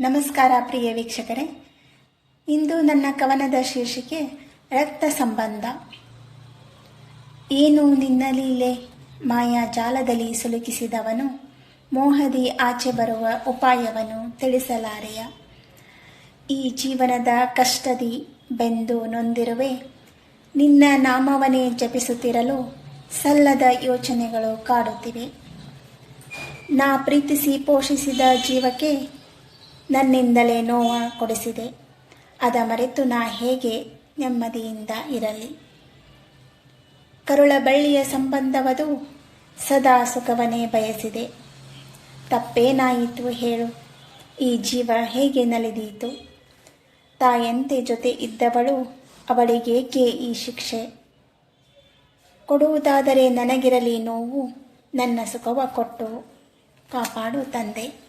ನಮಸ್ಕಾರ ಪ್ರಿಯ ವೀಕ್ಷಕರೇ. ಇಂದು ನನ್ನ ಕವನದ ಶೀರ್ಷಿಕೆ ರಕ್ತ ಸಂಬಂಧ. ಏನು ನಿನ್ನ ಲೀಲೆ? ಮಾಯಾ ಜಾಲದಲ್ಲಿ ಸಿಲುಕಿಸಿದವನು, ಮೋಹದಿ ಆಚೆ ಬರುವ ಉಪಾಯವನ್ನು ತಿಳಿಸಲಾರೆಯ? ಈ ಜೀವನದ ಕಷ್ಟದಿ ಬೆಂದು ನೊಂದಿರುವೆ, ನಿನ್ನ ನಾಮವನ್ನೇ ಜಪಿಸುತ್ತಿರಲು ಸಲ್ಲದ ಯೋಚನೆಗಳು ಕಾಡುತ್ತಿವೆ. ನಾ ಪ್ರೀತಿಸಿ ಪೋಷಿಸಿದ ಜೀವಕ್ಕೆ ನನ್ನಿಂದಲೇ ನೋವ ಕೊಡಿಸಿದೆ. ಅದ ಮರೆತು ನಾ ಹೇಗೆ ನೆಮ್ಮದಿಯಿಂದ ಇರಲಿ? ಕರುಳ ಬಳ್ಳಿಯ ಸಂಬಂಧವದು ಸದಾ ಸುಖವನೇ ಬಯಸಿದೆ. ತಪ್ಪೇನಾಯಿತು ಹೇಳು? ಈ ಜೀವ ಹೇಗೆ ನಲಿದೀತು? ತಾಯಂತೆ ಜೊತೆ ಇದ್ದವಳು ಅವಳಿಗೇಕೆ ಈ ಶಿಕ್ಷೆ? ಕೊಡುವುದಾದರೆ ನನಗಿರಲಿ ನೋವು, ನನ್ನ ಸುಖವ ಕೊಟ್ಟು ಕಾಪಾಡು ತಂದೆ.